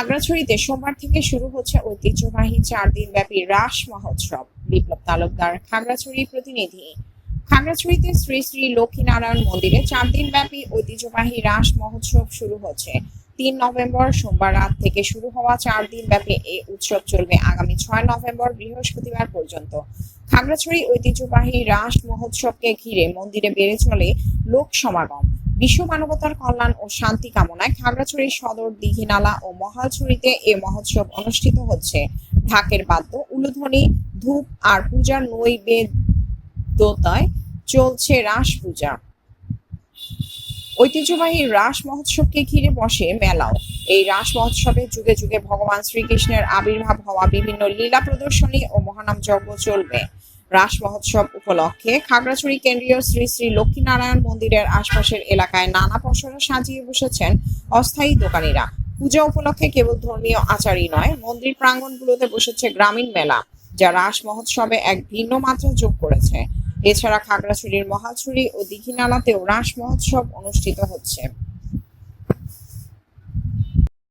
খাগড়াছড়িতে সোমবার থেকে শুরু হচ্ছে ঐতিহ্যবাহী চার দিন ব্যাপী রাস মহোৎসব। বিপ্লব তালুকদার খাগড়াছড়ি প্রতিনিধি। খাগড়াছড়িতে শ্রী শ্রী লক্ষ্মীনারায়ণ মন্দিরে চার দিন ব্যাপী ঐতিহ্যবাহী রাস মহোৎসব শুরু হচ্ছে। তিন নভেম্বর সোমবার রাত থেকে শুরু হওয়া চার দিন ব্যাপী এই উৎসব চলবে আগামী ছয় নভেম্বর বৃহস্পতিবার পর্যন্ত। খাগড়াছড়ি ঐতিহ্যবাহী রাস মহোৎসবকে ঘিরে মন্দিরে বেড়ে চলে লোক সমাগম। বিশ্ব মানবতার কল্যাণ ও শান্তি কামনায় খাগড়াছড়ি সদর, দিঘিনালা ও মহালছড়িতে এ মহোৎসব অনুষ্ঠিত হচ্ছে। ঢাকের বাদ্য, উলুধ্বনি, ধূপ আর পূজার নৈবেদ্যতায় চলছে রাস পূজা। ঐতিহ্যবাহী রাস মহোৎসবকে ঘিরে বসে মেলাও। এই রাস মহোৎসবে যুগে যুগে ভগবান শ্রীকৃষ্ণের আবির্ভাব হওয়া বিভিন্ন লীলা প্রদর্শনী ও মহানাম যজ্ঞ চলবে। রাস মহোৎসব উপলক্ষে খাগড়াছড়ি কেন্দ্রীয় শ্রী শ্রী লক্ষ্মীনারায়ণ মন্দিরের আশপাশের এলাকায় নানা পসরা সাজিয়ে বসেছেন অস্থায়ী দোকানিরা। পূজা উপলক্ষে কেবল ধর্মীয় আচারই নয়, মন্দির প্রাঙ্গণগুলোতে বসেছে গ্রামীণ মেলা, যা রাস মহোৎসবে এক ভিন্ন মাত্রা যোগ করেছে। এছাড়া খাগড়াছড়ির মহাছড়ি ও দীঘিনালাতেও রাস মহোৎসব অনুষ্ঠিত হচ্ছে।